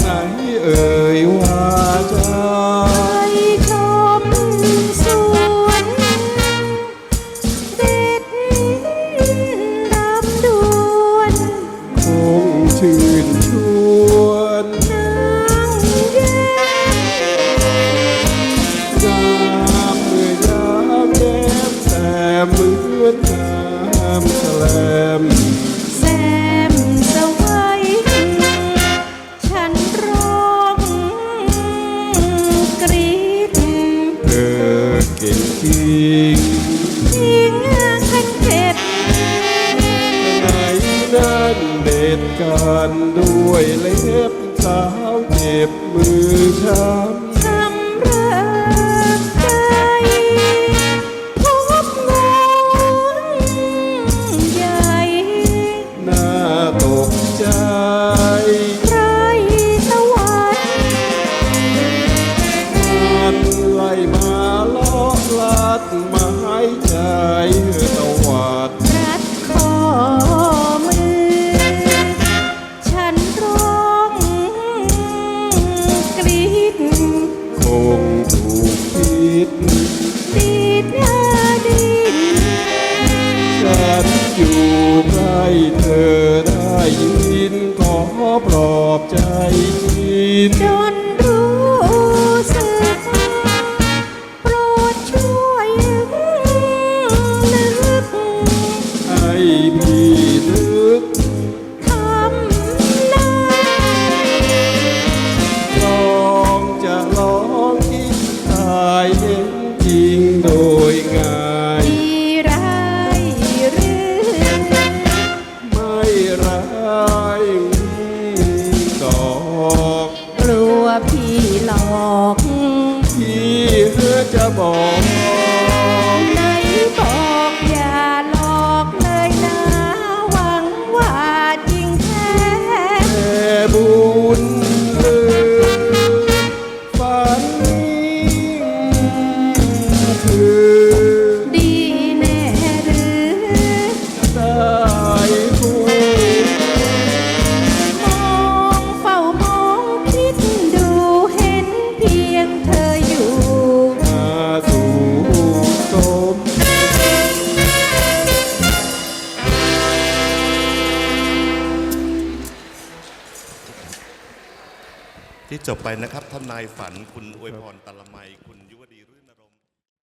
ไหนเอ่ยวาจะไปชมสวนเด็ดดำดวนคงชื่นชวนนางเย็นงามเมื่อยามแย้มแต่เหมือนน้ำแสลมแส เก่งจริงทิ้งขันเผ็ดไหนนั้นเด็ดกันด้วยเล็บสาวเจ็บมือช้ำสำริงใจพบงงใหญ่น่าตกใจไรสวัสดิ์มันไล่มา งถูกผิดดีดหน้าดินฉันอยู่ใกล้เธอได้ยินขอปลอบใจชินจน จะบอก ที่จบไปนะครับทนายฝันคุณอวยพรตะละไมคุณยุ